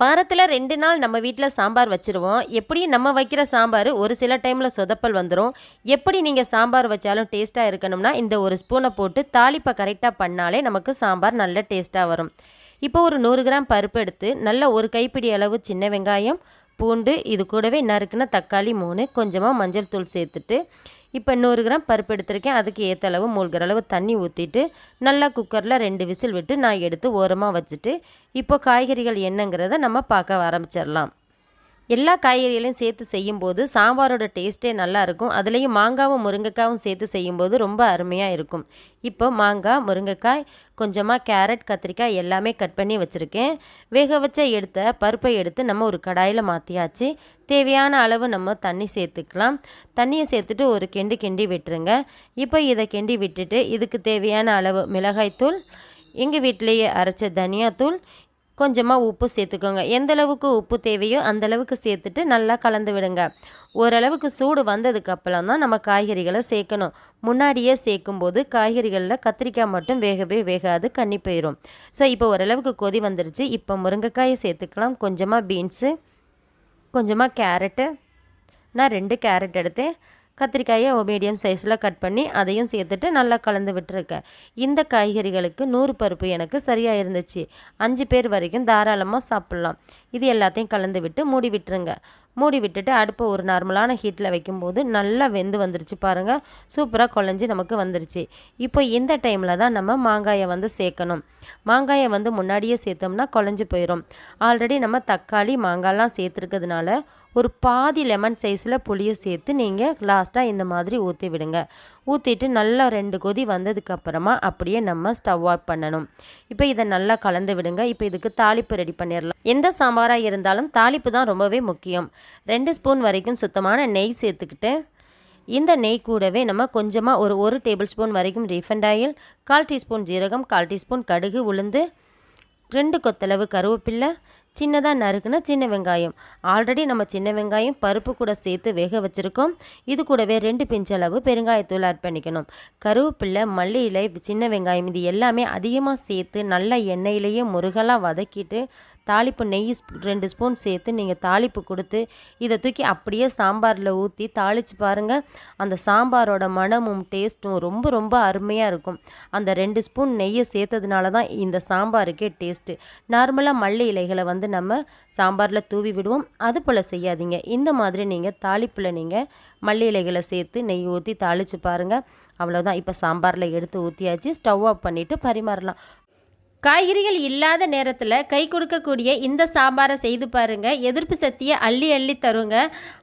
வாரத்தில் ரெண்டு நாள் நம்ம வீட்டில் சாம்பார் வச்சுருவோம். எப்படியும் நம்ம வைக்கிற சாம்பார் ஒரு சில டைமில் சொதப்பல் வந்துடும் எப்படி நீங்கள் சாம்பார் வச்சாலும் டேஸ்ட்டாக இருக்கணும்னா இந்த ஒரு ஸ்பூனை போட்டு தாளிப்பை கரெக்டாக பண்ணாலே நமக்கு சாம்பார் நல்ல டேஸ்ட்டாக வரும். இப்போ ஒரு நூறு கிராம் பருப்பு எடுத்து நல்ல ஒரு கைப்பிடி அளவு சின்ன வெங்காயம் பூண்டு இது கூடவே நறுக்குன தக்காளி மூணு கொஞ்சமாக மஞ்சள் தூள் சேர்த்துட்டு இப்போ நூறு கிராம் பருப்பு எடுத்திருக்கேன். அதுக்கு ஏற்ற அளவு மூழ்கிற அளவு தண்ணி ஊற்றிட்டு நல்லா குக்கரில் ரெண்டு விசில் விட்டு நான் எடுத்து ஓரமாக வச்சுட்டு இப்போ காய்கறிகள் என்னங்கிறத நம்ம பார்க்க ஆரம்பிச்சிடலாம். எல்லா காய்கறிகளையும் சேர்த்து செய்யும்போது சாம்பாரோட டேஸ்ட்டே நல்லாயிருக்கும் அதுலேயும் மாங்காவும் முருங்கைக்காயும் சேர்த்து செய்யும்போது ரொம்ப அருமையாக இருக்கும். இப்போ மாங்காய் முருங்கைக்காய் கொஞ்சமாக கேரட் கத்திரிக்காய் எல்லாமே கட் பண்ணி வச்சுருக்கேன். வேக வச்ச எடுத்த பருப்பை எடுத்து நம்ம ஒரு கடாயில் மாற்றியாச்சு தேவையான அளவு நம்ம தண்ணி சேர்த்துக்கலாம். தண்ணியை சேர்த்துட்டு ஒரு கெண்டு கிண்டி விட்டுருங்க. இப்போ இதை கிண்டி விட்டுட்டு இதுக்கு தேவையான அளவு மிளகாய்த்தூள் எங்கள் வீட்டிலேயே அரைச்ச தனியாத்தூள் கொஞ்சமாக உப்பு சேர்த்துக்கோங்க. எந்த அளவுக்கு உப்பு தேவையோ அந்தளவுக்கு சேர்த்துட்டு நல்லா கலந்து விடுங்க. ஓரளவுக்கு சூடு வந்ததுக்கப்புறம் தான் நம்ம காய்கறிகளை சேர்க்கணும். முன்னாடியே சேர்க்கும்போது காய்கறிகளில் கத்திரிக்காய் மட்டும் வேகவே வேகாது கண்ணி போயிடும் ஸோ இப்போ ஓரளவுக்கு கொதி வந்துருச்சு. இப்போ முருங்கைக்காயை சேர்த்துக்கலாம். கொஞ்சமாக பீன்ஸு கொஞ்சமாக கேரட்டு. நான் ரெண்டு கேரட் எடுத்தேன். கத்திரிக்காயை மீடியம் சைஸில் கட் பண்ணி அதையும் சேர்த்துட்டு நல்லா கலந்து விட்டுருக்கேன் இந்த காய்கறிகளுக்கு நூறு பருப்பு எனக்கு சரியாக இருந்துச்சு. அஞ்சு பேர் வரைக்கும் தாராளமாக சாப்பிட்லாம். இது எல்லாத்தையும் கலந்து விட்டு மூடி விட்டுருங்க. மூடி விட்டுட்டு அடுப்பை ஒரு நார்மலான ஹீட்டில் வைக்கும்போது நல்லா வெந்து வந்துருச்சு பாருங்கள் சூப்பராக குழஞ்சி நமக்கு வந்துருச்சு. இப்போ இந்த டைமில் தான் நம்ம மாங்காயை வந்து சேர்க்கணும். மாங்காயை வந்து முன்னாடியே சேர்த்தோம்னா குழஞ்சி போயிடும் ஆல்ரெடி நம்ம தக்காளி மாங்காய்லாம் சேர்த்துருக்கிறதுனால ஒரு பாதி லெமன் சைஸில் புளியை சேர்த்து நீங்கள் லாஸ்ட்டாக இந்த மாதிரி ஊற்றி விடுங்க. ஊற்றிட்டு நல்லா ரெண்டு கொதி வந்ததுக்கப்புறமா அப்படியே நம்ம ஸ்டவ் ஆஃப் பண்ணணும். இப்போ இதை நல்லா கலந்து விடுங்க. இப்போ இதுக்கு தாளிப்பு ரெடி பண்ணிடலாம் எந்த சாம்பாராக இருந்தாலும் தாளிப்பு தான் ரொம்பவே முக்கியம். ரெண்டு ஸ்பூன் வரைக்கும் சுத்தமான நெய் சேர்த்துக்கிட்டு இந்த நெய் கூடவே நம்ம கொஞ்சமாக ஒரு ஒரு டேபிள் ஸ்பூன் வரைக்கும் ரீஃபண்ட் ஆயில் கால் டீஸ்பூன் ஜீரகம் கால் டீஸ்பூன் கடுகு உளுந்து ரெண்டு கொத்தளவு கருவேப்பில்லை சின்னதாக நறுக்குன சின்ன வெங்காயம். ஆல்ரெடி நம்ம சின்ன வெங்காயம் பருப்பு கூட சேர்த்து வேக வச்சுருக்கோம். இது கூடவே ரெண்டு பிஞ்சளவு பெருங்காயத்தூள் ஆட் பண்ணிக்கணும். கருவேப்பில்லை மல்லி இலை சின்ன வெங்காயம் இது எல்லாமே அதிகமாக சேர்த்து நல்லா எண்ணெயிலேயே முருகலாக வதக்கிட்டு தாளிப்பு நெய் ரெண்டு ஸ்பூன் சேர்த்து நீங்கள் தாளிப்பு கொடுத்து இதை தூக்கி அப்படியே சாம்பாரில் ஊற்றி தாளித்து பாருங்கள் அந்த சாம்பாரோட மணமும் டேஸ்ட்டும் ரொம்ப ரொம்ப அருமையாக இருக்கும். அந்த ரெண்டு ஸ்பூன் நெய்யை சேர்த்ததுனால தான் இந்த சாம்பாருக்கே டேஸ்ட்டு. நார்மலாக மல்லி இலைகளை வந்து நம்ம சாம்பாரில் தூவி விடுவோம். அது போல் செய்யாதீங்க. இந்த மாதிரி நீங்கள் தாளிப்பில் நீங்கள் மல்லி இலைகளை சேர்த்து நெய் ஊற்றி தாளித்து பாருங்கள் அவ்வளோதான் இப்போ சாம்பாரில் எடுத்து ஊற்றியாச்சு ஸ்டவ் ஆஃப் பண்ணிவிட்டு பரிமாறலாம். காய்கறிகள் இல்லாத நேரத்தில் கை கொடுக்கக்கூடிய இந்த சாம்பாரை செய்து பாருங்கள் எதிர்ப்பு சக்தியை அள்ளி அள்ளி தருங்க.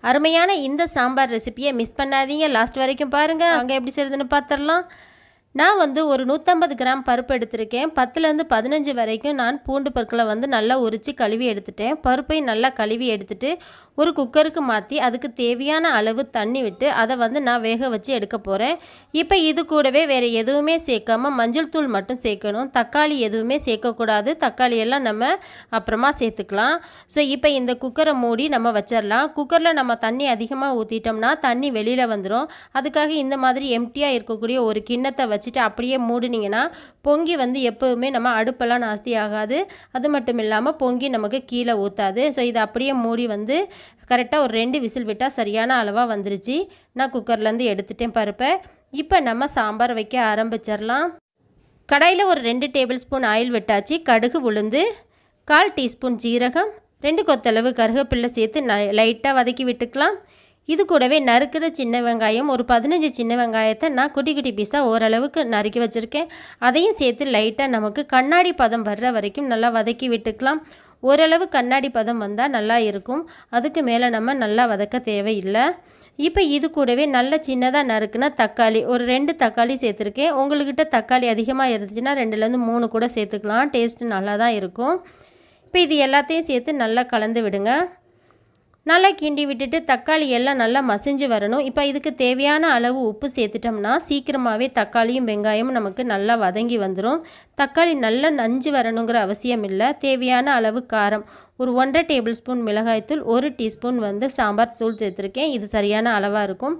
அருமையான இந்த சாம்பார் ரெசிப்பியை மிஸ் பண்ணாதீங்க. லாஸ்ட் வரைக்கும் பாருங்கள் அங்கே எப்படி செய்யுதுன்னு பார்த்துடலாம் நான் வந்து ஒரு நூற்றம்பது கிராம் பருப்பு எடுத்திருக்கேன். பத்துலேருந்து பதினஞ்சு வரைக்கும் நான் பூண்டு பற்களை வந்து நல்லா உரித்து கழுவி எடுத்துட்டேன். பருப்பையும் நல்லா கழுவி எடுத்துட்டு ஒரு குக்கருக்கு மாற்றி அதுக்கு தேவையான அளவு தண்ணி விட்டு அதை வந்து நான் வேக வச்சு எடுக்க போகிறேன் இப்போ இது கூடவே வேறு எதுவுமே சேர்க்காம மஞ்சள் தூள் மட்டும் சேர்க்கணும். தக்காளி எதுவுமே சேர்க்கக்கூடாது. தக்காளி எல்லாம் நம்ம அப்புறமா சேர்த்துக்கலாம். ஸோ இப்போ இந்த குக்கரை மூடி நம்ம வச்சிடலாம் குக்கரில் நம்ம தண்ணி அதிகமாக ஊற்றிட்டோம்னா தண்ணி வெளியில் வந்துடும் அதுக்காக இந்த மாதிரி எம்டியாக இருக்கக்கூடிய ஒரு கிண்ணத்தை வச்சுட்டு அப்படியே மூடினீங்கன்னா பொங்கி வந்து எப்போவுமே நம்ம அடுப்பெல்லாம் நாஸ்தி ஆகாது. அது மட்டும் இல்லாமல் பொங்கி நமக்கு கீழே ஊற்றாது ஸோ இதை அப்படியே மூடி வந்து கரெக்டாக ஒரு ரெண்டு விசில் விட்டால் சரியான அளவாக வந்துருச்சு. நான் குக்கர்லேருந்து எடுத்துட்டேன் பருப்பை. இப்போ நம்ம சாம்பார் வைக்க ஆரம்பிச்சிடலாம். கடாயில் ஒரு ரெண்டு டேபிள் ஸ்பூன் ஆயில் விட்டாச்சு. கடுகு உளுந்து கால் டீஸ்பூன் ஜீரகம் ரெண்டு கொத்தளவு கருகப்பில்லை சேர்த்து ந லைட்டாக வதக்கி விட்டுக்கலாம். இது கூடவே நறுக்கிற சின்ன வெங்காயம் ஒரு பதினஞ்சு சின்ன வெங்காயத்தை நான் குட்டி குட்டி பீஸாக ஓரளவுக்கு நறுக்கி வச்சுருக்கேன். அதையும் சேர்த்து லைட்டாக நமக்கு கண்ணாடி பதம் வர்ற வரைக்கும் நல்லா வதக்கி விட்டுக்கலாம். ஓரளவு கண்ணாடி பதம் வந்தால் நல்லா இருக்கும். அதுக்கு மேலே நம்ம நல்லா வதக்க தேவையில்லை. இப்போ இது கூடவே நல்ல சின்னதாக நறுக்குனா தக்காளி ஒரு ரெண்டு தக்காளி சேர்த்துருக்கேன். உங்கள்கிட்ட தக்காளி அதிகமாக இருந்துச்சுன்னா ரெண்டுலேருந்து மூணு கூட சேர்த்துக்கலாம். டேஸ்ட்டு நல்லா தான் இருக்கும். இப்போ இது எல்லாத்தையும் சேர்த்து நல்லா கலந்து விடுங்க. நல்லா கிண்டி விட்டுட்டு தக்காளி எல்லாம் நல்லா மசிஞ்சு வரணும். இப்போ இதுக்கு தேவையான அளவு உப்பு சேர்த்துட்டோம்னா சீக்கிரமாகவே தக்காளியும் வெங்காயமும் நமக்கு நல்லா வதங்கி வந்துடும் தக்காளி நல்லா நஞ்சு வரணுங்கிற அவசியம் இல்லை. தேவையான அளவு காரம். ஒரு ஒன்றரை டேபிள் ஸ்பூன் மிளகாய்த்தூள் ஒரு டீஸ்பூன் வந்து சாம்பார் தூள் சேர்த்துருக்கேன். இது சரியான அளவாக இருக்கும்.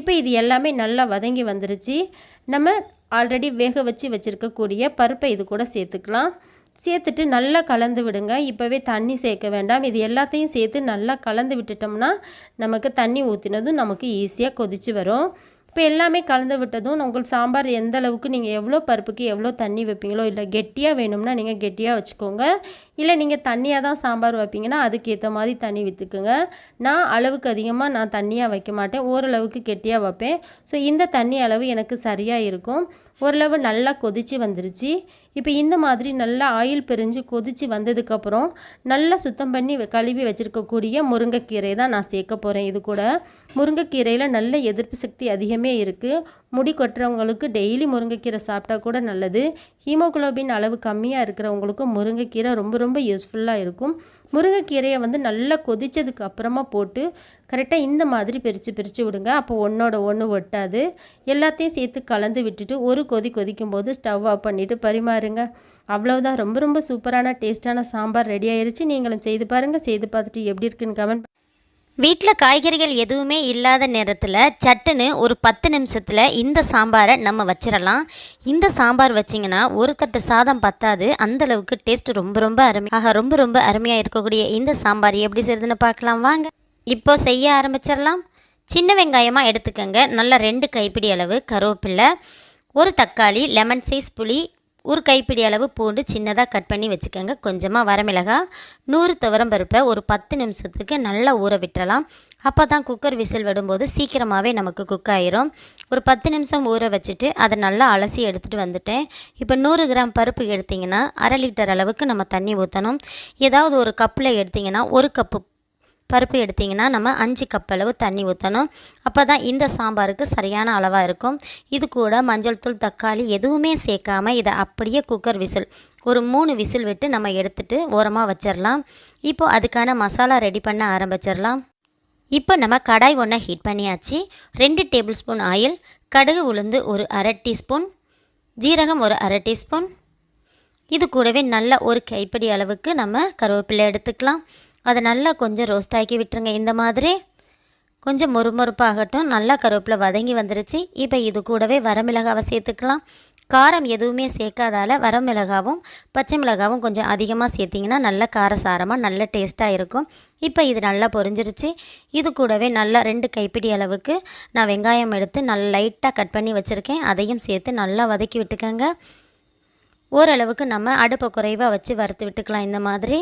இப்போ இது எல்லாமே நல்லா வதங்கி வந்துருச்சு. நம்ம ஆல்ரெடி வேக வச்சு வச்சுருக்கக்கூடிய பருப்பை இது கூட சேர்த்துக்கலாம். சேர்த்துட்டு நல்லா கலந்து விடுங்க. இப்போவே தண்ணி சேர்க்க வேண்டாம். இது எல்லாத்தையும் சேர்த்து நல்லா கலந்து விட்டுட்டோம்னா நமக்கு தண்ணி ஊற்றினதும் நமக்கு ஈஸியாக கொதிச்சு வரும். இப்போ எல்லாமே கலந்து விட்டதும் உங்களுக்கு சாம்பார் எந்த அளவுக்கு நீங்கள் எவ்வளோ பருப்புக்கு எவ்வளோ தண்ணி வைப்பீங்களோ இல்லை கெட்டியாக வேணும்னா நீங்கள் கெட்டியாக வச்சுக்கோங்க. இல்லை நீங்கள் தண்ணியாக தான் சாம்பார் வைப்பீங்கன்னா அதுக்கேற்ற மாதிரி தண்ணி விற்றுக்குங்க நான் அளவுக்கு அதிகமாக நான் தண்ணியாக வைக்க மாட்டேன். ஓரளவுக்கு கெட்டியாக வைப்பேன். ஸோ இந்த தண்ணி அளவு எனக்கு சரியாக இருக்கும். ஓரளவு நல்லா கொதித்து வந்துருச்சு. இப்போ இந்த மாதிரி நல்லா ஆயில் பிரிஞ்சு கொதித்து வந்ததுக்கப்புறம் நல்லா சுத்தம் பண்ணி கழுவி வச்சுருக்கக்கூடிய முருங்கைக்கீரை தான் நான் சேர்க்க போகிறேன் இது கூட முருங்கைக்கீரையில் நல்ல எதிர்ப்பு சக்தி அதிகமே இருக்குது முடி கொட்டுறவங்களுக்கு டெய்லி முருங்கைக்கீரை சாப்பிட்டா கூட நல்லது. ஹீமோகுளோபின் அளவு கம்மியாக இருக்கிறவங்களுக்கு முருங்கைக்கீரை ரொம்ப ரொம்ப யூஸ்ஃபுல்லாக இருக்கும். முருங்கைக்கீரையை வந்து நல்லா கொதித்ததுக்கு அப்புறமா போட்டு கரெக்டாக இந்த மாதிரி பிரித்து பிரித்து விடுங்க. அப்போ ஒன்றோட ஒன்று ஒட்டாது. எல்லாத்தையும் சேர்த்து கலந்து விட்டுட்டு ஒரு கொதி கொதிக்கும் போது ஸ்டவ் ஆஃப் பண்ணிவிட்டு பரிமாறுங்க. அவ்வளோதான் ரொம்ப ரொம்ப சூப்பரான டேஸ்ட்டான சாம்பார் ரெடி ஆயிடுச்சு நீங்களும் செய்து பாருங்கள் செய்து பார்த்துட்டு எப்படி இருக்குன்னு கமெண்ட் வீட்டில் காய்கறிகள் எதுவுமே இல்லாத நேரத்தில் சட்டுன்னு ஒரு பத்து நிமிஷத்தில் இந்த சாம்பாரை நம்ம வச்சிடலாம் இந்த சாம்பார் வச்சிங்கன்னா ஒரு தட்டு சாதம் பத்தாது. அந்தளவுக்கு டேஸ்ட் ரொம்ப ரொம்ப அருமை. ஆக ரொம்ப ரொம்ப அருமையாக இருக்கக்கூடிய இந்த சாம்பார் எப்படி செய்யுதுன்னு பார்க்கலாம். வாங்க இப்போ செய்ய ஆரம்பிச்சிடலாம் சின்ன வெங்காயமாக எடுத்துக்கோங்க. நல்லா ரெண்டு கைப்பிடி அளவு கருவேப்பில்லை ஒரு தக்காளி லெமன் சைஸ் புளி ஒரு கைப்பிடி அளவு பூண்டு சின்னதாக கட் பண்ணி வச்சுக்கோங்க. கொஞ்சமாக வரமிளகாய் நூறு துவரம் பருப்பை ஒரு பத்து நிமிஷத்துக்கு நல்லா ஊற விட்டுறலாம். அப்போ தான் குக்கர் விசில் விடும்போது சீக்கிரமாகவே நமக்கு குக் ஆயிரும். ஒரு பத்து நிமிஷம் ஊற வச்சுட்டு அதை நல்லா அலசி எடுத்துகிட்டு வந்துட்டேன். இப்போ நூறு கிராம் பருப்பு எடுத்திங்கன்னா அரை லிட்டர் அளவுக்கு நம்ம தண்ணி ஊற்றணும் ஏதாவது ஒரு கப்பில் எடுத்திங்கன்னா ஒரு கப்பு பருப்பு எடுத்திங்கன்னா நம்ம அஞ்சு கப் அளவு தண்ணி ஊற்றணும் அப்போ தான் இந்த சாம்பாருக்கு சரியான அளவாக இருக்கும். இது கூட மஞ்சள் தூள் தக்காளி எதுவுமே சேர்க்காம இதை அப்படியே குக்கர் விசில் ஒரு மூணு விசில் விட்டு நம்ம எடுத்துட்டு ஓரமாக வச்சிடலாம் இப்போது அதுக்கான மசாலா ரெடி பண்ண ஆரம்பிச்சிடலாம் இப்போ நம்ம கடாய் ஒன்றை ஹீட் பண்ணியாச்சு. ரெண்டு டேபிள் ஸ்பூன் ஆயில் கடுகு உளுந்து ஒரு அரை டீஸ்பூன் ஜீரகம் ஒரு அரை டீஸ்பூன் இது கூடவே நல்ல ஒரு கைப்பிடி அளவுக்கு நம்ம கருவேப்பிலை எடுத்துக்கலாம். அதை நல்லா கொஞ்சம் ரோஸ்ட் ஆக்கி விட்டுருங்க. இந்த மாதிரி கொஞ்சம் மொறுமொறுப்பாகட்டும் நல்லா கருவேப்பிலை வதங்கி வந்துருச்சு. இப்போ இது கூடவே வரமிளகாவை சேர்த்துக்கலாம். காரம் எதுவுமே சேர்க்காதால வரமிளகாவும் பச்சை மிளகாவும் கொஞ்சம் அதிகமாக சேர்த்திங்கன்னா நல்ல காரசாரமாக நல்ல டேஸ்ட்டாக இருக்கும். இப்போ இது நல்லா பொரிஞ்சிருச்சு. இது கூடவே நல்லா ரெண்டு கைப்பிடி அளவுக்கு நான் வெங்காயம் எடுத்து நல்லா லைட்டாக கட் பண்ணி வச்சுருக்கேன். அதையும் சேர்த்து நல்லா வதக்கி விட்டுக்கோங்க. ஓரளவுக்கு நம்ம அடுப்பை குறைவாக வச்சு வறுத்து விட்டுக்கலாம் இந்த மாதிரி.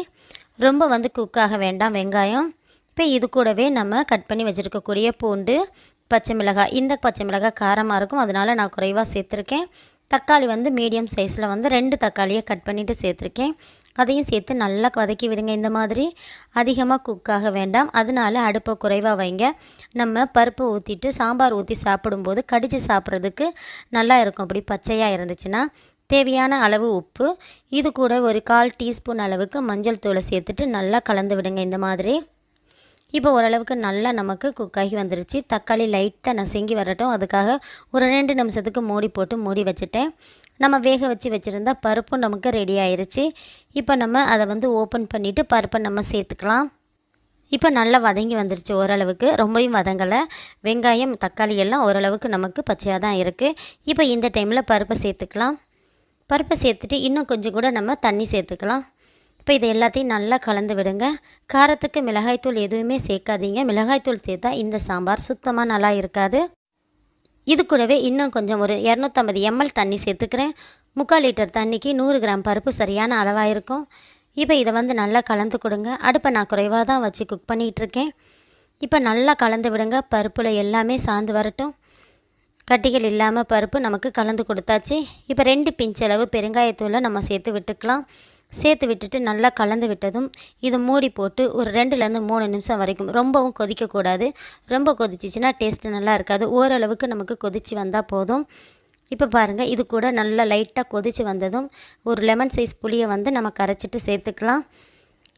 ரொம்ப வந்து குக்காக வேண்டாம் வெங்காயம். இப்போ இது கூடவே நம்ம கட் பண்ணி வச்சுருக்கக்கூடிய பூண்டு பச்சை மிளகாய் இந்த பச்சை மிளகாய் காரமாக இருக்கும். அதனால் நான் குறைவாக சேர்த்துருக்கேன். தக்காளி வந்து மீடியம் சைஸில் வந்து ரெண்டு தக்காளியை கட் பண்ணிவிட்டு சேர்த்துருக்கேன். அதையும் சேர்த்து நல்லா வதக்கி விடுங்க இந்த மாதிரி. அதிகமாக குக்காக வேண்டாம். அதனால அடுப்பை குறைவாக வைங்க. நம்ம பருப்பு ஊற்றிட்டு சாம்பார் ஊற்றி சாப்பிடும்போது கடித்து சாப்பிட்றதுக்கு நல்லா இருக்கும். அப்படி பச்சையாக இருந்துச்சுன்னா தேவையான அளவு உப்பு இது கூட ஒரு கால் டீஸ்பூன் அளவுக்கு மஞ்சள் தூளை சேர்த்துட்டு நல்லா கலந்து விடுங்க இந்த மாதிரி. இப்போ ஓரளவுக்கு நல்லா நமக்கு குக்காகி வந்துருச்சு. தக்காளி லைட்டாக நசுங்கி வரட்டும். அதுக்காக ஒரு ரெண்டு நிமிஷத்துக்கு மூடி போட்டு மூடி வச்சுட்டேன். நம்ம வேக வச்சு வச்சுருந்தா பருப்பும் நமக்கு ரெடி ஆயிடுச்சு இப்போ நம்ம அதை வந்து ஓப்பன் பண்ணிவிட்டு பருப்பை நம்ம சேர்த்துக்கலாம். இப்போ நல்லா வதங்கி வந்துருச்சு ஓரளவுக்கு. ரொம்பவும் வதங்கலை. வெங்காயம் தக்காளி எல்லாம் ஓரளவுக்கு நமக்கு பச்சையாக தான் இருக்குது இப்போ இந்த டைமில் பருப்பை சேர்த்துக்கலாம். பருப்பை சேர்த்துட்டு இன்னும் கொஞ்சம் கூட நம்ம தண்ணி சேர்த்துக்கலாம். இப்போ இதை எல்லாத்தையும் நல்லா கலந்து விடுங்க. காரத்துக்கு மிளகாய்த்தூள் எதுவுமே சேர்க்காதீங்க. மிளகாய்த்தூள் சேர்த்தா இந்த சாம்பார் சுத்தமாக நல்லா இருக்காது. இது கூடவே இன்னும் கொஞ்சம் ஒரு இரநூத்தம்பது எம்எல் தண்ணி சேர்த்துக்கிறேன். முக்கால் லிட்டர் தண்ணிக்கு நூறு கிராம் பருப்பு சரியான அளவாக இருக்கும் இப்போ இதை வந்து நல்லா கலந்து கொடுங்க. அடுப்பை நான் குறைவாக தான் வச்சு குக் பண்ணிகிட்ருக்கேன். இப்போ நல்லா கலந்து விடுங்க. பருப்பில் எல்லாமே சாந்து வரட்டும். கட்டிகள் இல்லாமல் பருப்பு நமக்கு கலந்து கொடுத்தாச்சு. இப்போ ரெண்டு பிஞ்சளவு பெருங்காயத்தூளை நம்ம சேர்த்து விட்டுக்கலாம். சேர்த்து விட்டுட்டு நல்லா கலந்து விட்டதும் இதை மூடி போட்டு ஒரு ரெண்டுலேருந்து மூணு நிமிஷம் வரைக்கும் ரொம்பவும் கொதிக்கக்கூடாது ரொம்ப கொதிச்சிச்சின்னா டேஸ்ட்டு நல்லா இருக்காது. ஓரளவுக்கு நமக்கு கொதிச்சு வந்தால் போதும். இப்போ பாருங்கள் இது கூட நல்லா லைட்டாக கொதிச்சு வந்ததும் ஒரு லெமன் சைஸ் புளியை வந்து நம்ம கரைச்சிட்டு சேர்த்துக்கலாம்.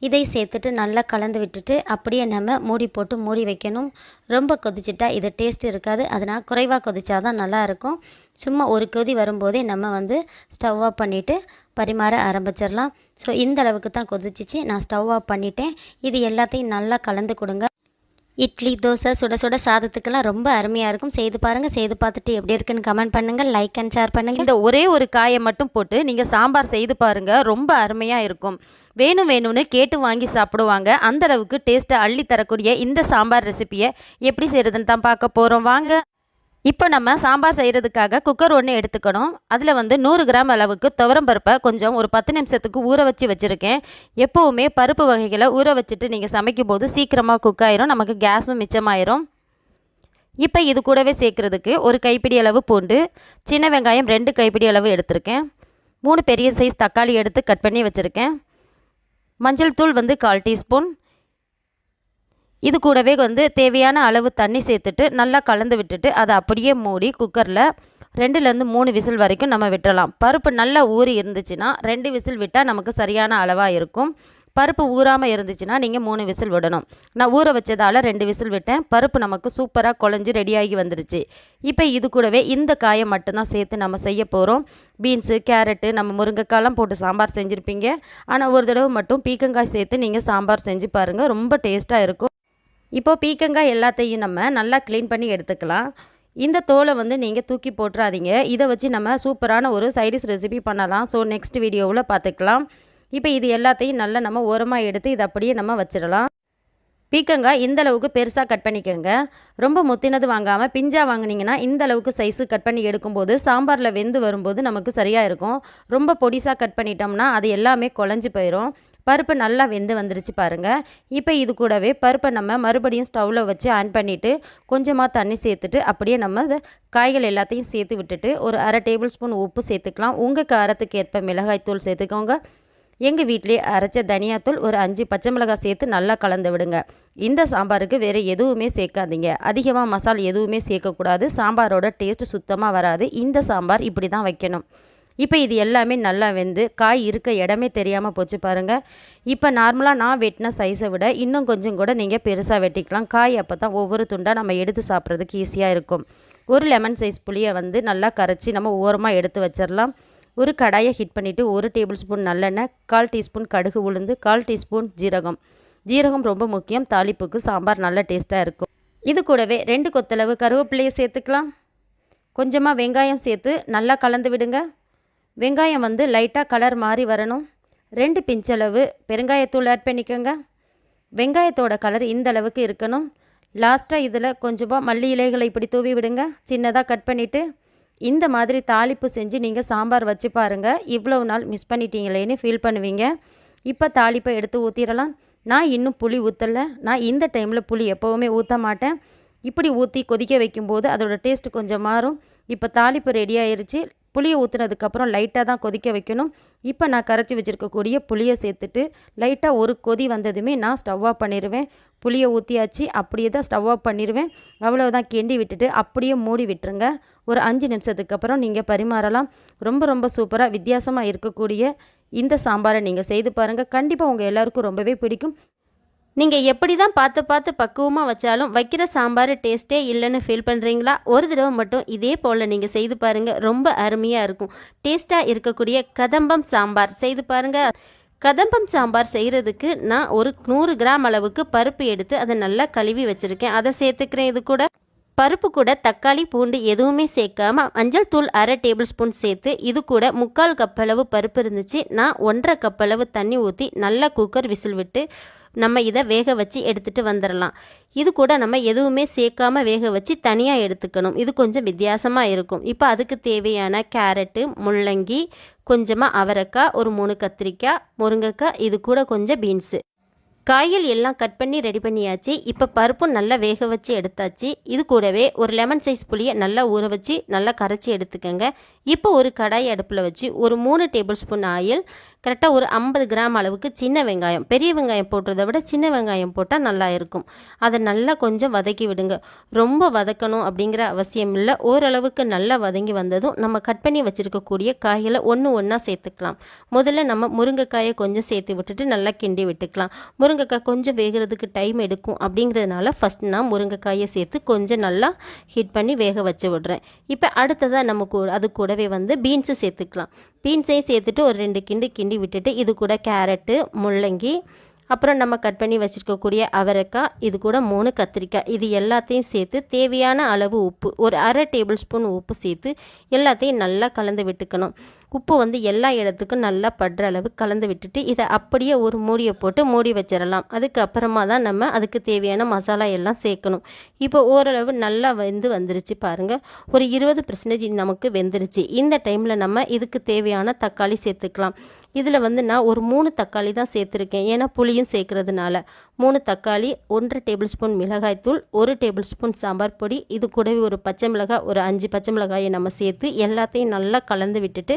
இதை சேர்த்துட்டு நல்லா கலந்து விட்டுட்டு அப்படியே நம்ம மூடி போட்டு மூடி வைக்கணும். ரொம்ப கொதிச்சிட்டா இது டேஸ்ட் இருக்காது. அதனால் குறைவாக கொதிச்சா தான் நல்லாயிருக்கும். சும்மா ஒரு கொதி வரும்போதே நம்ம வந்து ஸ்டவ் ஆஃப் பண்ணிவிட்டு பரிமாற ஆரம்பிச்சிடலாம். ஸோ இந்த அளவுக்கு தான் கொதிச்சிச்சு. நான் ஸ்டவ் ஆஃப் பண்ணிட்டேன். இது எல்லாத்தையும் நல்லா கலந்து கொடுங்க. இட்லி தோசை சுட சுட சாதத்துக்கெல்லாம் ரொம்ப அருமையாக இருக்கும். செய்து பாருங்கள் செய்து பார்த்துட்டு எப்படி இருக்குன்னு கமெண்ட் பண்ணுங்கள் லைக் அண்ட் ஷேர் பண்ணுங்கள் இந்த ஒரே ஒரு காயை மட்டும் போட்டு நீங்கள் சாம்பார் செய்து பாருங்கள் ரொம்ப அருமையாக இருக்கும். வேணும் வேணும்னு கேட்டு வாங்கி சாப்பிடுவாங்க. அந்த அளவுக்கு டேஸ்ட்டை அள்ளி தரக்கூடிய இந்த சாம்பார் ரெசிபியை எப்படி செய்கிறதுன்னு தான் பார்க்க போகிறோம் வாங்க. இப்போ நம்ம சாம்பார் செய்கிறதுக்காக குக்கர் ஒன்று எடுத்துக்கணும். அதில் வந்து நூறு கிராம் அளவுக்கு துவரம் பருப்பை கொஞ்சம் ஒரு பத்து நிமிஷத்துக்கு ஊற வச்சு வச்சுருக்கேன். எப்போவுமே பருப்பு வகைகளை ஊற வச்சுட்டு நீங்கள் சமைக்கும் போது சீக்கிரமாக குக் ஆயிரும். நமக்கு கேஸும் மிச்சமாயிரும். இப்போ இது கூடவே சேர்க்குறதுக்கு ஒரு கைப்பிடி அளவு பூண்டு சின்ன வெங்காயம் ரெண்டு கைப்பிடி அளவு எடுத்திருக்கேன். மூணு பெரிய சைஸ் தக்காளி எடுத்து கட் பண்ணி வச்சுருக்கேன். மஞ்சள் தூள் வந்து கால் டீஸ்பூன். இது கூடவே வந்து தேவையான அளவு தண்ணி சேர்த்துட்டு நல்லா கலந்து விட்டுட்டு அதை அப்படியே மூடி குக்கரில் ரெண்டுலேருந்து மூணு விசில் வரைக்கும் நம்ம விட்டுறலாம். பருப்பு நல்லா ஊறி இருந்துச்சுன்னா ரெண்டு விசில் விட்டால் நமக்கு சரியான அளவாக இருக்கும். பருப்பு ஊறாமல் இருந்துச்சுன்னா நீங்கள் மூணு விசில் விடணும். நான் ஊற வச்சதால் ரெண்டு விசில் விட்டேன். பருப்பு நமக்கு சூப்பராக குழஞ்சி ரெடியாகி வந்துருச்சு. இப்போ இது கூடவே இந்த காயை மட்டும்தான் சேர்த்து நம்ம செய்ய போகிறோம் பீன்ஸு கேரட்டு நம்ம முருங்கைக்காயெலாம் போட்டு சாம்பார் செஞ்சுருப்பீங்க. ஆனால் ஒரு தடவை மட்டும் பீக்கங்காய் சேர்த்து நீங்கள் சாம்பார் செஞ்சு பாருங்கள் ரொம்ப டேஸ்ட்டாக இருக்கும். இப்போது பீக்கங்காய் எல்லாத்தையும் நம்ம நல்லா க்ளீன் பண்ணி எடுத்துக்கலாம். இந்த தோலை வந்து நீங்கள் தூக்கி போட்டுறாதீங்க. இதை வச்சு நம்ம சூப்பரான ஒரு சைடிஷ் ரெசிபி பண்ணலாம். ஸோ நெக்ஸ்ட் வீடியோவில் பார்த்துக்கலாம் இப்போ இது எல்லாத்தையும் நல்லா நம்ம ஓரமாக எடுத்து இதை அப்படியே நம்ம வச்சிடலாம். பீக்கங்காய் இந்த அளவுக்கு பெருசாக கட் பண்ணிக்கோங்க. ரொம்ப முத்தினது வாங்காமல் பிஞ்சா வாங்கினீங்கன்னா இந்த அளவுக்கு சைஸு கட் பண்ணி எடுக்கும்போது சாம்பாரில் வெந்து வரும்போது நமக்கு சரியாக இருக்கும். ரொம்ப பொடிசாக கட் பண்ணிட்டோம்னா அது எல்லாமே குழஞ்சி போயிடும் பருப்பு நல்லா வெந்து வந்துருச்சு பாருங்கள் இப்போ இது கூடவே பருப்பை நம்ம மறுபடியும் ஸ்டவ்வில் வச்சு ஆன் பண்ணிவிட்டு கொஞ்சமாக தண்ணி சேர்த்துட்டு அப்படியே நம்ம காய்கள் எல்லாத்தையும் சேர்த்து விட்டுட்டு ஒரு அரை டேபிள் ஸ்பூன் உப்பு சேர்த்துக்கலாம். உங்கள் காரத்துக்கு ஏற்ப மிளகாய்த்தூள் சேர்த்துக்கோங்க. எங்கள் வீட்டிலே அரைச்ச தனியாத்தூள் ஒரு அஞ்சு பச்சை மிளகாய் சேர்த்து நல்லா கலந்து விடுங்க. இந்த சாம்பாருக்கு வேறு எதுவுமே சேர்க்காதீங்க. அதிகமாக மசால் எதுவுமே சேர்க்கக்கூடாது. சாம்பாரோட டேஸ்ட் சுத்தமாக வராது. இந்த சாம்பார் இப்படி தான் வைக்கணும். இப்போ இது எல்லாமே நல்லா வெந்து காய் இருக்க இடமே தெரியாமல் போச்சு பாருங்கள் இப்போ நார்மலாக நான் வெட்டின சைஸை விட இன்னும் கொஞ்சம் கூட நீங்கள் பெருசாக வெட்டிக்கலாம். காய் அப்போ தான் ஒவ்வொரு துண்டாக நம்ம எடுத்து சாப்பிட்றதுக்கு ஈஸியாக இருக்கும். ஒரு லெமன் சைஸ் புளியை வந்து நல்லா கரைச்சி நம்ம ஓரமாக எடுத்து வச்சிடலாம் ஒரு கடாயை ஹீட் பண்ணிவிட்டு ஒரு டேபிள் ஸ்பூன் நல்லெண்ணெய் கால் டீஸ்பூன் கடுகு உளுந்து கால் டீஸ்பூன் ஜீரகம். ஜீரகம் ரொம்ப முக்கியம். தாளிப்புக்கு சாம்பார் நல்ல டேஸ்ட்டாக இருக்கும். இது கூடவே ரெண்டு கொத்தளவு கருவேப்பிலையை சேர்த்துக்கலாம். கொஞ்சமாக வெங்காயம் சேர்த்து நல்லா கலந்து விடுங்க. வெங்காயம் வந்து லைட்டாக கலர் மாறி வரணும். ரெண்டு பிஞ்சளவு பெருங்காயத்தூள் ஆட் பண்ணிக்கோங்க. வெங்காயத்தோட கலர் இந்த அளவுக்கு இருக்கணும். லாஸ்ட்டாக இதில் கொஞ்சமாக மல்லி இலைகளை இப்படி தூவி விடுங்க. சின்னதாக கட் பண்ணிவிட்டு இந்த மாதிரி தாளிப்பு செஞ்சு நீங்கள் சாம்பார் வச்சு பாருங்கள் இவ்வளவு நாள் மிஸ் பண்ணிட்டீங்களேன்னு ஃபீல் பண்ணுவீங்க. இப்போ தாளிப்பை எடுத்து ஊற்றிடலாம் நான் இன்னும் புளி ஊற்றலை நான் இந்த டைமில் புளி எப்போவுமே ஊற்ற மாட்டேன். இப்படி ஊற்றி கொதிக்க வைக்கும்போது அதோட டேஸ்ட் கொஞ்சம் மாறும். இப்போ தாளிப்பு ரெடி ஆயிடுச்சு புளியை ஊற்றுனதுக்கப்புறம் லைட்டாக தான் கொதிக்க வைக்கணும். இப்போ நான் கரைச்சி வச்சுருக்கக்கூடிய புளியை சேர்த்துட்டு லைட்டாக ஒரு கொதி வந்ததுமே நான் ஸ்டவ் ஆஃப் பண்ணிடுவேன் புளியை ஊற்றியாச்சு அப்படியே தான் ஸ்டவ் ஆஃப் பண்ணிடுவேன் அவ்வளோதான் கிண்டி விட்டுட்டு அப்படியே மூடி விட்டுருங்க. ஒரு அஞ்சு நிமிஷத்துக்கு அப்புறம் நீங்கள் பரிமாறலாம். ரொம்ப ரொம்ப சூப்பராக வித்தியாசமாக இருக்கக்கூடிய இந்த சாம்பாரை நீங்கள் செய்து பாருங்கள் கண்டிப்பாக உங்கள் எல்லாருக்கும் ரொம்பவே பிடிக்கும். நீங்கள் எப்படி தான் பார்த்து பார்த்து பக்குவமாக வச்சாலும் வைக்கிற சாம்பார் டேஸ்ட்டே இல்லைன்னு ஃபீல் பண்ணுறீங்களா ஒரு தடவை மட்டும் இதே போல் நீங்கள் செய்து பாருங்கள் ரொம்ப அருமையாக இருக்கும். டேஸ்ட்டாக இருக்கக்கூடிய கதம்பம் சாம்பார் செய்து பாருங்கள் கதம்பம் சாம்பார் செய்கிறதுக்கு நான் ஒரு நூறு கிராம் அளவுக்கு பருப்பு எடுத்து அதை நல்லா கழுவி வச்சுருக்கேன். அதை சேர்த்துக்கிறேன் இது கூட. பருப்பு கூட தக்காளி பூண்டு எதுவுமே சேர்க்காம மஞ்சள் தூள் அரை டேபிள் ஸ்பூன் சேர்த்து இது கூட முக்கால் கப் அளவு பருப்பு இருந்துச்சு. நான் ஒன்றரை கப் அளவு தண்ணி ஊற்றி நல்லா குக்கர் விசில் விட்டு நம்ம இதை வேக வச்சு எடுத்துகிட்டு வந்துடலாம். இது கூட நம்ம எதுவுமே சேர்க்காம வேக வச்சு தனியாக எடுத்துக்கணும். இது கொஞ்சம் வித்தியாசமாக இருக்கும். இப்போ அதுக்கு தேவையான கேரட்டு முள்ளங்கி கொஞ்சமாக அவரைக்காய் ஒரு மூணு கத்திரிக்காய் முருங்கைக்காய் இது கூட கொஞ்சம் பீன்ஸு. காய்கள் எல்லாம் கட் பண்ணி ரெடி பண்ணியாச்சு. இப்போ பருப்பும் நல்லா வேக வச்சு எடுத்தாச்சு. இது கூடவே ஒரு லெமன் சைஸ் புளியை நல்லா ஊற வச்சு நல்லா கரைச்சி எடுத்துக்கோங்க. இப்போ ஒரு கடாய் அடுப்பில் வச்சு ஒரு மூணு டேபிள் ஸ்பூன் ஆயில் கரெக்டாக ஒரு ஐம்பது கிராம் அளவுக்கு சின்ன வெங்காயம் பெரிய வெங்காயம் போட்டுறதை விட சின்ன வெங்காயம் போட்டால் நல்லா இருக்கும். அதை நல்லா கொஞ்சம் வதக்கி விடுங்க. ரொம்ப வதக்கணும் அப்படிங்கிற அவசியம் இல்லை. ஓரளவுக்கு நல்லா வதங்கி வந்ததும் நம்ம கட் பண்ணி வச்சுருக்கக்கூடிய காய்களை ஒன்று ஒன்றா சேர்த்துக்கலாம். முதல்ல நம்ம முருங்கைக்காயை கொஞ்சம் சேர்த்து விட்டுட்டு நல்லா கிண்டி விட்டுக்கலாம். முருங்கைக்காய் கொஞ்சம் வேகிறதுக்கு டைம் எடுக்கும் அப்படிங்கிறதுனால ஃபஸ்ட் நான் முருங்கைக்காயை சேர்த்து கொஞ்சம் நல்லா ஹீட் பண்ணி வேக வச்சு விடுறேன். இப்போ அடுத்ததாக நம்ம கூ அது கூடவே வந்து பீன்ஸு சேர்த்துக்கலாம். பீன்ஸையும் சேர்த்துட்டு ஒரு ரெண்டு கிண்டு கிண்டி விட்டுட்டு இது கூட கேரட்டு முள்ளங்கி அப்புறம் நம்ம கட் பண்ணி வச்சுருக்கக்கூடிய அவரைக்காய் இது கூட மூணு கத்திரிக்காய். இது எல்லாத்தையும் சேர்த்து தேவையான அளவு உப்பு ஒரு அரை டேபிள் ஸ்பூன் உப்பு சேர்த்து எல்லாத்தையும் நல்லா கலந்து விட்டுக்கணும். உப்பு வந்து எல்லா இடத்துக்கும் நல்லா படுற அளவு கலந்து விட்டுட்டு இதை அப்படியே ஒரு மூடியை போட்டு மூடி வச்சிடலாம். அதுக்கப்புறமா தான் நம்ம அதுக்கு தேவையான மசாலா எல்லாம் சேர்க்கணும். இப்போ ஓரளவு நல்லா வெந்து வந்துருச்சு பாருங்கள் ஒரு இருபது பர்சன்டேஜ் நமக்கு வெந்துருச்சு. இந்த டைமில் நம்ம இதுக்கு தேவையான தக்காளி சேர்த்துக்கலாம். இதில் வந்து நான் ஒரு மூணு தக்காளி தான் சேர்த்துருக்கேன். ஏன்னா புளியும் சேர்க்கறதுனால. மூணு தக்காளி ஒன்றரை டேபிள் ஸ்பூன் மிளகாய்த்தூள் ஒரு டேபிள் ஸ்பூன் சாம்பார் பொடி இது கூடவே ஒரு பச்சை மிளகாய் ஒரு அஞ்சு பச்சை மிளகாயை நம்ம சேர்த்து எல்லாத்தையும் நல்லா கலந்து விட்டுட்டு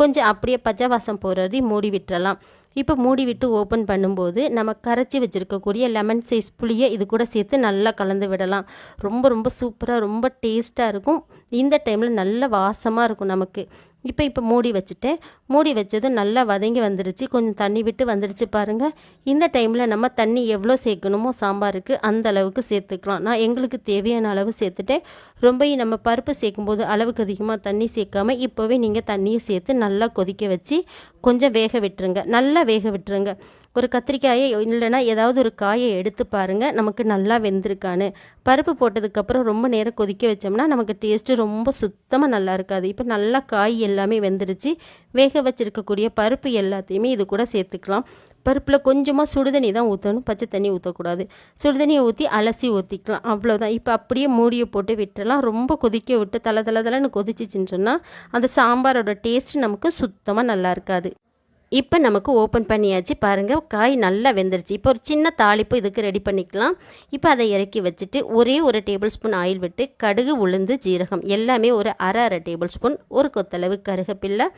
கொஞ்சம் அப்படியே பச்சை வாசம் போகிறது மூடி விட்டுறலாம். இப்போ மூடி விட்டு ஓப்பன் பண்ணும்போது நம்ம கரைச்சி வச்சுருக்கக்கூடிய லெமன் சைஸ் புளியை இது கூட சேர்த்து நல்லா கலந்து விடலாம். ரொம்ப ரொம்ப சூப்பராக ரொம்ப டேஸ்ட்டாக இருக்கும். இந்த டைமில் நல்ல வாசமாக இருக்கும் நமக்கு. இப்போ இப்போ மூடி வச்சுட்டேன் மூடி வச்சது நல்லா வதங்கி வந்துருச்சு. கொஞ்சம் தண்ணி விட்டு வந்துருச்சு பாருங்கள் இந்த டைமில் நம்ம தண்ணி எவ்வளோ சேர்க்கணுமோ சாம்பாருக்கு அந்த அளவுக்கு சேர்த்துக்கலாம். நான் எங்களுக்கு தேவையான அளவு சேர்த்துட்டேன் ரொம்பவும் நம்ம பருப்பு சேர்க்கும்போது அளவுக்கு அதிகமாக தண்ணி சேர்க்காம இப்போவே நீங்கள் தண்ணியை சேர்த்து நல்லா கொதிக்க வச்சு கொஞ்சம் வேக விட்டுருங்க. நல்லா வேக விட்டுருங்க. ஒரு கத்திரிக்காயை இல்லைன்னா ஏதாவது ஒரு காயை எடுத்து பாருங்கள் நமக்கு நல்லா வெந்திருக்கான்னு. பருப்பு போட்டதுக்கப்புறம் ரொம்ப நேரம் கொதிக்க வச்சோம்னா நமக்கு டேஸ்ட்டு ரொம்ப சுத்தமாக நல்லா இருக்காது. இப்போ நல்லா காய் எல்லாமே வெந்துருச்சு. வேக வச்சிருக்கக்கூடிய பருப்பு எல்லாத்தையுமே இது கூட சேர்த்துக்கலாம். பருப்பில் கொஞ்சமாக சுடுதண்ணி தான் ஊற்றணும் பச்சை தண்ணி ஊற்றக்கூடாது சுடுதண்ணியை ஊற்றி அலசி ஊற்றிக்கலாம் அவ்வளோதான் இப்போ அப்படியே மூடியை போட்டு விட்டுறலாம். ரொம்ப கொதிக்க விட்டு தலை தலை தலைன்னு கொதிச்சிச்சின்னு சொன்னால் அந்த சாம்பாரோட டேஸ்ட் நமக்கு சுத்தமாக நல்லா இருக்காது. இப்போ நமக்கு ஓப்பன் பண்ணியாச்சு. பாருங்கள் காய் நல்லா வெந்துருச்சு. இப்போ ஒரு சின்ன தாளிப்பு இதுக்கு ரெடி பண்ணிக்கலாம். இப்போ அதை இறக்கி வச்சுட்டு ஒரே ஒரு டேபிள் ஸ்பூன் ஆயில் விட்டு கடுகு உளுந்து ஜீரகம் எல்லாமே ஒரு அரை அரை டேபிள் ஸ்பூன் ஒரு கொத்தளவு கருகப்பில்லை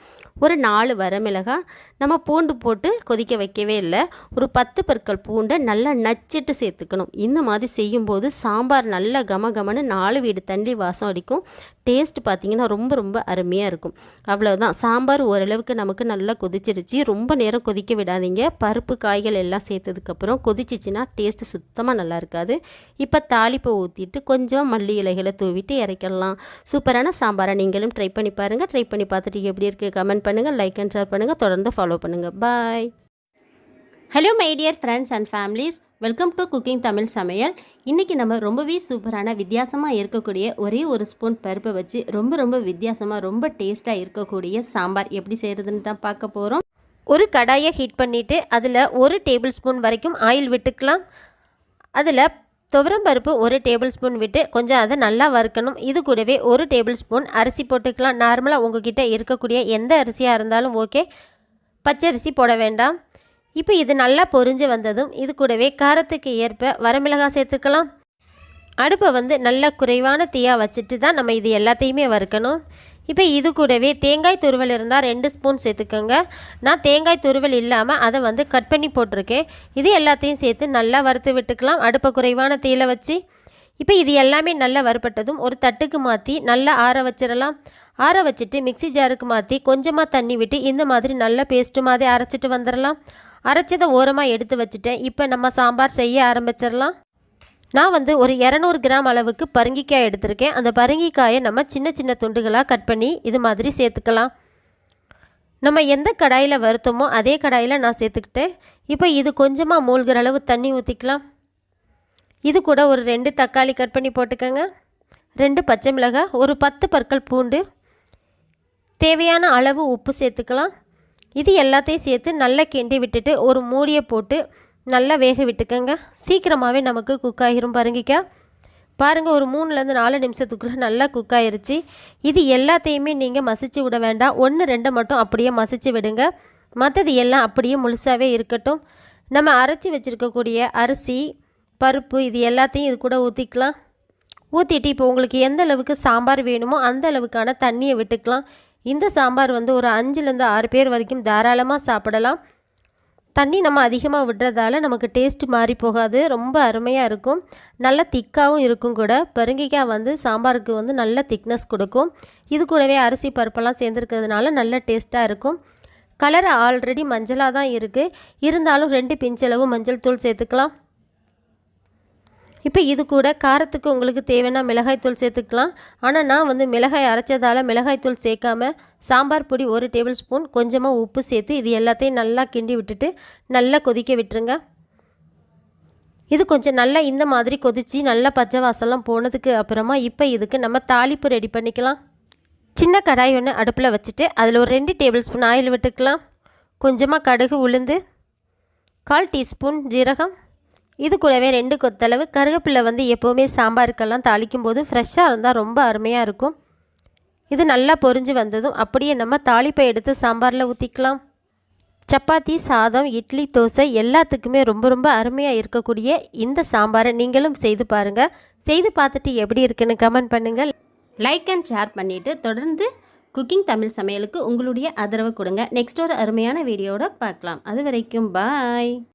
ஒரு நாலு வரமிளகாய் நம்ம பூண்டு போட்டு கொதிக்க வைக்கவே இல்லை. ஒரு பத்து பற்கள் பூண்டை நல்லா நச்சிட்டு சேர்த்துக்கணும். இந்த மாதிரி செய்யும்போது சாம்பார் நல்லா கம கமன்னு நாலு வீடு தண்ணி வாசம் அடிக்கும். டேஸ்ட் பார்த்தீங்கன்னா ரொம்ப ரொம்ப அருமையாக இருக்கும். அவ்வளோதான் சாம்பார் ஓரளவுக்கு நமக்கு நல்லா கொதிச்சிருச்சு. ரொம்ப நேரம் கொதிக்க விடாதீங்க. பருப்பு காய்கள் எல்லாம் சேர்த்ததுக்கப்புறம் கொதிச்சிச்சின்னா டேஸ்ட்டு சுத்தமாக நல்லா இருக்காது. இப்போ தாளிப்பை ஊற்றிட்டு கொஞ்சம் மல்லி இலைகளை தூவிட்டு இறக்கலாம். சூப்பரான சாம்பாரை நீங்களும் ட்ரை பண்ணி பாருங்கள் ட்ரை பண்ணி பார்த்துட்டு எப்படி இருக்குது கமெண்ட் பண்ணுங்கள் லைக் அண்ட் ஷேர் பண்ணுங்கள் தொடர்ந்து ஃபாலோ பண்ணுங்கள் bye hello my dear friends and families welcome to cooking Tamil சமையல் இன்றைக்கி நம்ம ரொம்பவே சூப்பரான வித்தியாசமாக இருக்கக்கூடிய ஒரே ஒரு ஸ்பூன் பருப்பை வச்சு ரொம்ப ரொம்ப வித்தியாசமாக ரொம்ப டேஸ்ட்டாக இருக்கக்கூடிய சாம்பார் எப்படி செய்கிறதுன்னு தான் பார்க்க போகிறோம் ஒரு கடாயை ஹீட் பண்ணிவிட்டு அதில் ஒரு டேபிள் ஸ்பூன் வரைக்கும் ஆயில் விட்டுக்கலாம். அதில் துவரம் பருப்பு ஒரு டேபிள் ஸ்பூன் விட்டு கொஞ்சம் அதை நல்லா வறுக்கணும். இது கூடவே ஒரு டேபிள் ஸ்பூன் அரிசி போட்டுக்கலாம். நார்மலாக உங்ககிட்ட இருக்கக்கூடிய எந்த அரிசியாக இருந்தாலும் ஓகே பச்சரிசி போட வேண்டாம். இப்போ இது நல்லா பொரிஞ்சு வந்ததும் இது கூடவே காரத்துக்கு ஏற்ப வரமிளகாய் சேர்த்துக்கலாம். அடுப்பை வந்து நல்ல குறைவான தீயாக வச்சுட்டு தான் நம்ம இது எல்லாத்தையுமே வறுக்கணும். இப்போ இது கூடவே தேங்காய் துருவல் இருந்தால் ரெண்டு ஸ்பூன் சேர்த்துக்கோங்க. நான் தேங்காய் துருவல் இல்லாமல் அதை வந்து கட் பண்ணி போட்டிருக்கேன். இது எல்லாத்தையும் சேர்த்து நல்லா வறுத்து விட்டுக்கலாம். அடுப்பை குறைவான தீயில் வச்சு. இப்போ இது எல்லாமே நல்லா வறுப்பட்டதும் ஒரு தட்டுக்கு மாற்றி நல்லா ஆற வச்சிடலாம். ஆற வச்சுட்டு மிக்ஸி ஜாருக்கு மாற்றி கொஞ்சமாக தண்ணி விட்டு இந்த மாதிரி நல்ல பேஸ்ட்டு மாதிரி அரைச்சிட்டு வந்துடலாம். அரைச்சதை ஓரமாக எடுத்து வச்சுட்டேன். இப்போ நம்ம சாம்பார் செய்ய ஆரம்பிச்சிடலாம். நான் வந்து ஒரு இரநூறு கிராம் அளவுக்கு பரங்கிக்காய் எடுத்திருக்கேன். அந்த பரங்கிக்காயை நம்ம சின்ன சின்ன துண்டுகளாக கட் பண்ணி இது மாதிரி சேர்த்துக்கலாம். நம்ம எந்த கடாயில் வறுத்தோமோ அதே கடாயில் நான் சேர்த்துக்கிட்டேன். இப்போ இது கொஞ்சமாக மூழ்கிற அளவு தண்ணி ஊற்றிக்கலாம் இது கூட ஒரு ரெண்டு தக்காளி கட் பண்ணி போட்டுக்கோங்க. ரெண்டு பச்சை மிளகாய் ஒரு பத்து பற்கள் பூண்டு. தேவையான அளவு உப்பு சேர்த்துக்கலாம். இது எல்லாத்தையும் சேர்த்து நல்லா கிண்டி விட்டுட்டு ஒரு மூடியை போட்டு நல்லா வேக விட்டுக்கங்க. சீக்கிரமாகவே நமக்கு குக் ஆகிரும் பாருங்கிக்கா. பாருங்கள் ஒரு மூணுலேருந்து நாலு நிமிஷத்துக்குள்ளே நல்லா குக் ஆயிருச்சு. இது எல்லாத்தையுமே நீங்கள் மசிச்சு விட வேண்டாம். ஒன்று ரெண்டை மட்டும் அப்படியே மசிச்சு விடுங்க. மற்றது எல்லாம் அப்படியே முழுசாகவே இருக்கட்டும். நம்ம அரைச்சி வச்சுருக்கக்கூடிய அரிசி பருப்பு இது எல்லாத்தையும் இது கூட ஊற்றிக்கலாம் ஊற்றிட்டு இப்போ உங்களுக்கு எந்த அளவுக்கு சாம்பார் வேணுமோ அந்த அளவுக்கான தண்ணியை விட்டுக்கலாம். இந்த சாம்பார் வந்து ஒரு அஞ்சுலேருந்து ஆறு பேர் வரைக்கும் தாராளமாக சாப்பிடலாம். தண்ணி நம்ம அதிகமாக விடுறதால நமக்கு டேஸ்ட் மாறி போகாது. ரொம்ப அருமையாக இருக்கும். நல்ல திக்காகவும் இருக்கும் கூட. பருங்கிக்காய் வந்து சாம்பாருக்கு வந்து நல்ல திக்னஸ் கொடுக்கும். இது கூடவே அரிசி பருப்பெல்லாம் சேர்ந்துருக்கிறதுனால நல்ல டேஸ்ட்டாக இருக்கும். கலர் ஆல்ரெடி மஞ்சளாக தான் இருக்குது இருந்தாலும் ரெண்டு பிஞ்சளவு மஞ்சள் தூள் சேர்த்துக்கலாம். இப்போ இது கூட காரத்துக்கு உங்களுக்கு தேவைன்னா மிளகாய்த்தூள் சேர்த்துக்கலாம். ஆனால் நான் வந்து மிளகாய் அரைச்சதால் மிளகாய்த்தூள் சேர்க்காம சாம்பார் பொடி ஒரு டேபிள் ஸ்பூன் கொஞ்சமாக உப்பு சேர்த்து இது எல்லாத்தையும் நல்லா கிண்டி விட்டுட்டு நல்லா கொதிக்க விட்டுருங்க. இது கொஞ்சம் நல்லா இந்த மாதிரி கொதிச்சு நல்லா பச்சை வாசலாம் போனதுக்கு அப்புறமா இப்போ இதுக்கு நம்ம தாளிப்பு ரெடி பண்ணிக்கலாம். சின்ன கடாய் ஒன்று அடுப்பில் வச்சுட்டு அதில் ஒரு ரெண்டு டேபிள் ஸ்பூன் ஆயில் விட்டுக்கலாம். கொஞ்சமாக கடுகு உளுந்து கால் டீஸ்பூன் ஜீரகம் இது கூடவே ரெண்டு கொத்தளவு கருவேப்பிலை வந்து எப்போவுமே சாம்பாருக்கெல்லாம் தாளிக்கும் போது ஃப்ரெஷ்ஷாக இருந்தால் ரொம்ப அருமையாக இருக்கும். இது நல்லா பொரிஞ்சு வந்ததும் அப்படியே நம்ம தாளிப்பை எடுத்து சாம்பாரில் ஊற்றிக்கலாம் சப்பாத்தி சாதம் இட்லி தோசை எல்லாத்துக்குமே ரொம்ப ரொம்ப அருமையாக இருக்கக்கூடிய இந்த சாம்பாரை நீங்களும் செய்து பாருங்கள் செய்து பார்த்துட்டு எப்படி இருக்குன்னு கமெண்ட் பண்ணுங்கள் லைக் அண்ட் ஷேர் பண்ணிவிட்டு தொடர்ந்து குக்கிங் தமிழ் சமையலுக்கு உங்களுடைய ஆதரவு கொடுங்க. நெக்ஸ்ட் ஒரு அருமையான வீடியோட பார்க்கலாம். அது வரைக்கும் பாய்